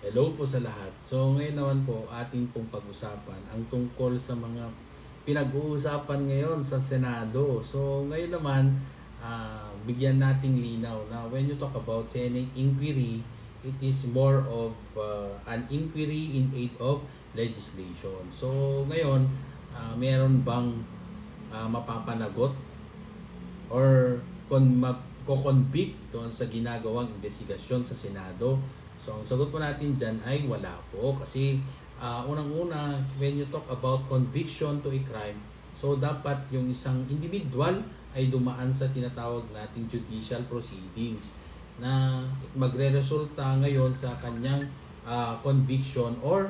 Hello po sa lahat. So ngayon naman po ating pong pag-usapan ang tungkol sa mga pinag-uusapan ngayon sa Senado. So ngayon naman ah, bigyan nating linaw na when you talk about Senate inquiry, it is more of ah, an inquiry in aid of legislation. So ngayon, ah, meron bang ah, mapapanagot or kon mako-convict doon sa ginagawang investigasyon sa Senado. So ang sagot po natin dyan ay wala po kasi ah, unang-una when you talk about conviction to a crime, so dapat yung isang individual ay dumaan sa tinatawag nating judicial proceedings na magre-resulta ngayon sa kanyang ah, conviction or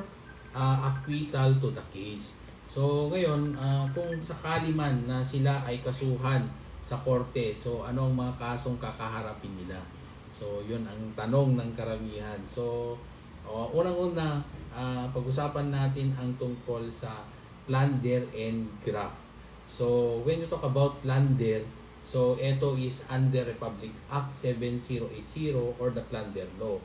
ah, acquittal to the case. So ngayon, ah, kung sakali man na sila ay kasuhan sa korte, so ano ang mga kasong kakaharapin nila? So yun ang tanong ng karamihan. So oh, unang-una, ah, pag-usapan natin ang tungkol sa plunder and graft. So when you talk about plunder, so ito is under Republic Act 7080 or the plunder law.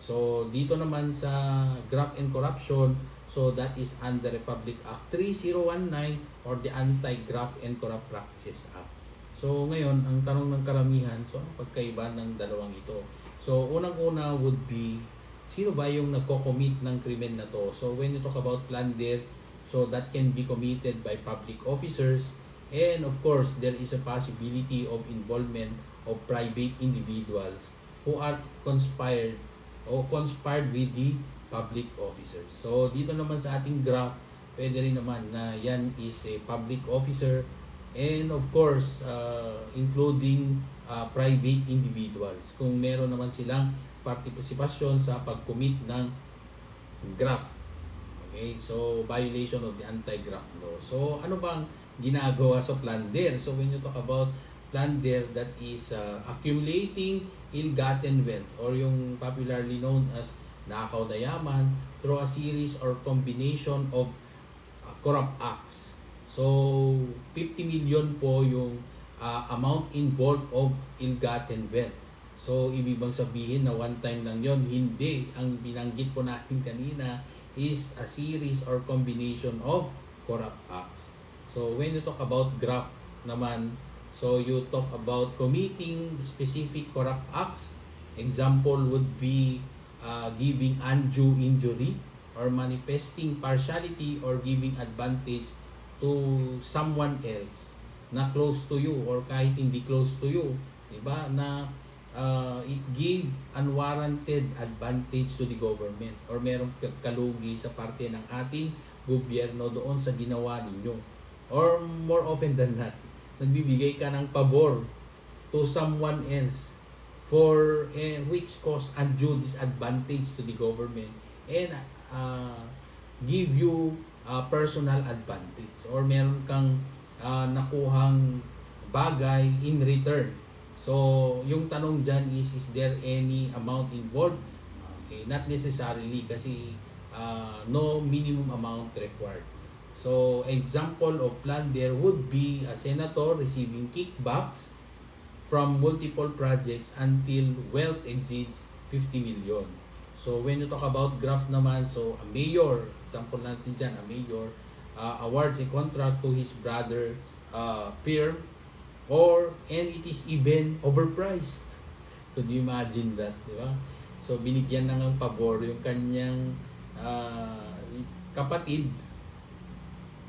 So dito naman sa graft and corruption, so that is under Republic Act 3019 or the Anti-Graft and Corrupt Practices Act. So ngayon, ang tanong ng karamihan, so ano pagkaiba ng dalawang ito? So unang-una would be, sino ba yung nagko-commit ng krimen na to? So when you talk about plunder, so that can be committed by public officers and of course, there is a possibility of involvement of private individuals who are conspired o conspired with the public officers. So dito naman sa ating graph, pwede rin naman na yan is a public officer and of course uh, including uh, private individuals kung meron naman silang partisipasyon sa pag-commit ng graft. Okay? So violation of the anti-graft law. So ano bang ginagawa sa plunder? So when you talk about plunder that is uh, accumulating ill-gotten wealth or yung popularly known as nakaw na yaman through a series or combination of uh, corrupt acts. So, 50 million po yung uh, amount involved of ill-gotten wealth. So, ibig bang sabihin na one time lang yon Hindi. Ang binanggit po natin kanina is a series or combination of corrupt acts. So, when you talk about graft naman, so you talk about committing specific corrupt acts. Example would be uh, giving undue injury or manifesting partiality or giving advantage to someone else na close to you or kahit hindi close to you, 'di ba? Na uh, it give unwarranted advantage to the government or merong kalugi sa parte ng ating gobyerno doon sa ginawa ninyo. Or more often than not, nagbibigay ka ng pabor to someone else for eh, which cause undue disadvantage to the government and uh, give you uh, personal advantage or meron kang uh, nakuhang bagay in return. So, yung tanong dyan is, is there any amount involved? Okay, not necessarily kasi uh, no minimum amount required. So, example of plunder would be a senator receiving kickbacks from multiple projects until wealth exceeds 50 million. So when you talk about graft naman, so a mayor, example natin dyan, a mayor uh, awards a contract to his brother's uh, firm or and it is even overpriced. Could you imagine that, di ba? So binigyan na ng pabor yung kanyang uh, kapatid,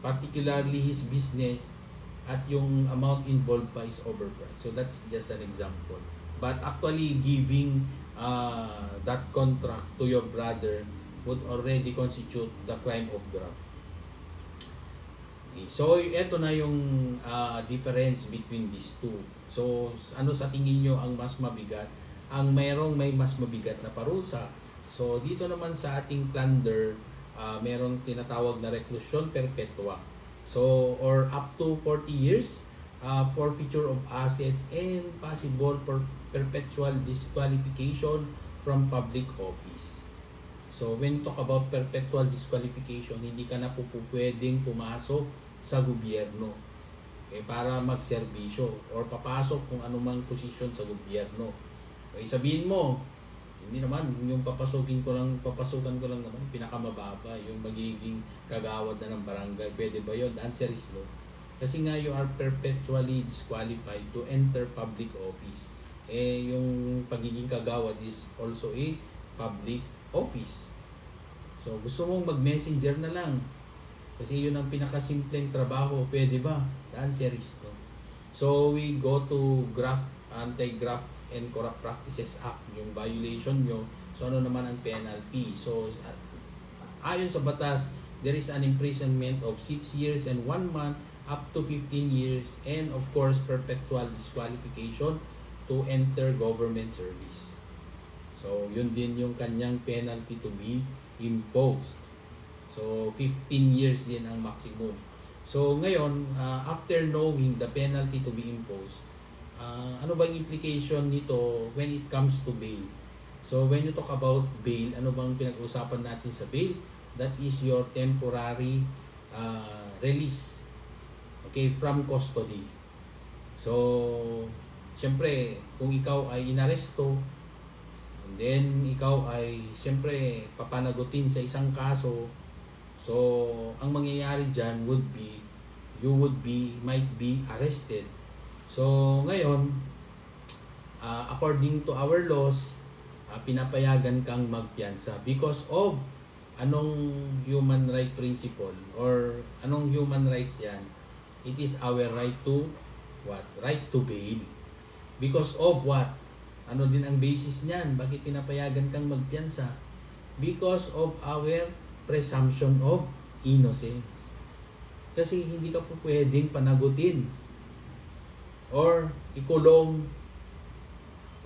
particularly his business, at yung amount involved pa is overpriced. So that is just an example. But actually giving uh, that contract to your brother would already constitute the crime of graft. Okay. So ito na yung uh, difference between these two. So ano sa tingin nyo ang mas mabigat? Ang mayroong may mas mabigat na parusa. So dito naman sa ating plunder, uh, merong tinatawag na reclusion perpetua. So, or up to 40 years, uh, forfeiture of assets and possible per perpetual disqualification from public office. So, when talk about perpetual disqualification, hindi ka na po pwedeng pumasok sa gobyerno okay, para magserbisyo or papasok kung anumang posisyon sa gobyerno. Okay, sabihin mo, Hindi naman, yung papasukin ko lang, papasukan ko lang naman, pinakamababa, yung magiging kagawad na ng barangay. Pwede ba yun? The answer is no. Kasi nga you are perpetually disqualified to enter public office. Eh, yung pagiging kagawad is also a public office. So, gusto mong mag-messenger na lang. Kasi yun ang pinakasimpleng trabaho. Pwede ba? The answer is no. So, we go to graft, Anti-Graft and Corrupt Practices Act. Yung violation nyo. So, ano naman ang penalty? So, ayon sa batas, there is an imprisonment of 6 years and 1 month up to 15 years and of course perpetual disqualification to enter government service. So, yun din yung kanyang penalty to be imposed. So, 15 years din ang maximum. So, ngayon, uh, after knowing the penalty to be imposed, uh, ano ba yung implication nito when it comes to bail? So, when you talk about bail, ano bang pinag-usapan natin sa bail? That is your temporary uh, release okay, from custody. So, syempre, kung ikaw ay inaresto, and then ikaw ay syempre papanagutin sa isang kaso, so ang mangyayari dyan would be, you would be, might be arrested. So, ngayon, uh, according to our laws, uh, pinapayagan kang magpiyansa because of anong human right principle or anong human rights yan it is our right to what right to bail because of what ano din ang basis niyan bakit pinapayagan kang magpiyansa because of our presumption of innocence kasi hindi ka po pwedeng panagutin or ikulong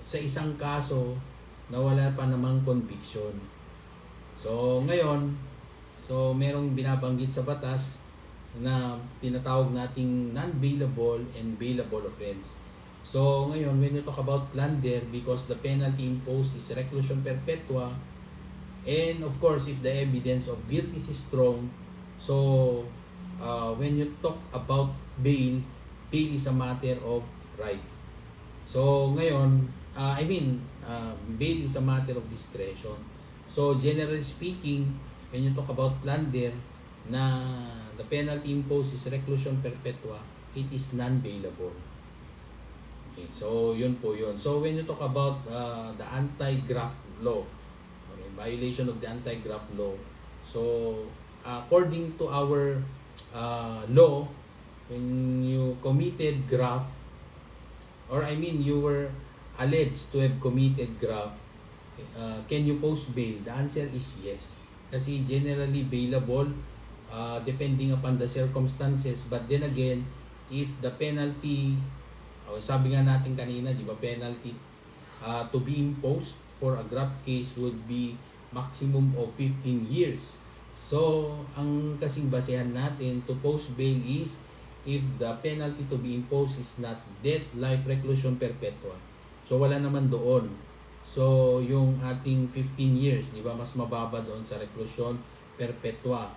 sa isang kaso na wala pa namang conviction. So, ngayon, so merong binabanggit sa batas na tinatawag nating non-bailable and bailable offense. So, ngayon, when you talk about plunder, because the penalty imposed is reclusion perpetua, and of course, if the evidence of guilt is strong, so uh, when you talk about bail, bail is a matter of right. So, ngayon, uh, I mean, uh, bail is a matter of discretion. So, generally speaking, when you talk about plunder, na the penalty imposed is reclusion perpetua, it is non-bailable. Okay, so yun po yun. So when you talk about uh, the anti-graft law, okay, violation of the anti-graft law, so according to our uh, law, when you committed graft, or I mean you were alleged to have committed graft, uh, can you post bail? The answer is yes. Kasi generally bailable uh, depending upon the circumstances. But then again, if the penalty, oh, sabi nga natin kanina, di ba, penalty uh, to be imposed for a graft case would be maximum of 15 years. So, ang kasing basehan natin to post bail is if the penalty to be imposed is not death, life, reclusion perpetua. So, wala naman doon. So, yung ating 15 years, di ba, mas mababa doon sa reclusion perpetua.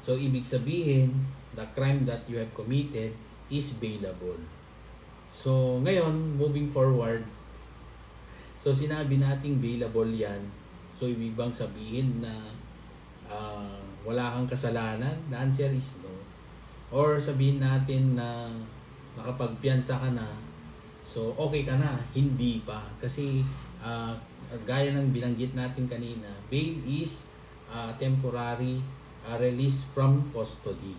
So, ibig sabihin, the crime that you have committed is bailable. So, ngayon, moving forward, so sinabi nating bailable yan. So, ibig bang sabihin na uh, wala kang kasalanan? The answer is no. Or sabihin natin na nakapagpiansa ka na, so okay ka na, hindi pa. Kasi uh, gaya ng binanggit natin kanina, bail is uh, temporary uh, release from custody.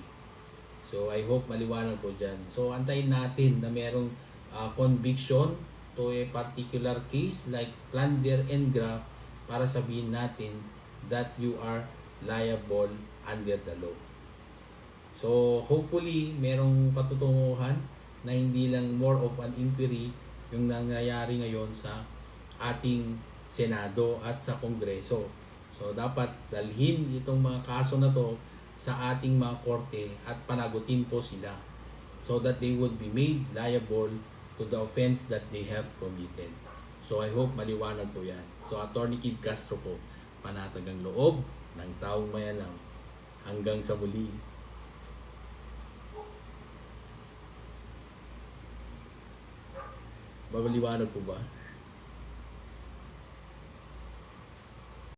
So I hope maliwanag ko dyan. So antayin natin na merong uh, conviction to a particular case like plunder and graft para sabihin natin that you are liable under the law. So hopefully merong patutunguhan na hindi lang more of an inquiry yung nangyayari ngayon sa ating Senado at sa Kongreso. So dapat dalhin itong mga kaso na to sa ating mga korte at panagutin po sila so that they would be made liable to the offense that they have committed. So I hope maliwanag po yan. So Attorney Kid Castro po, panatag ang loob ng taong mayalang hanggang sa muli. Babaliwanag po ba?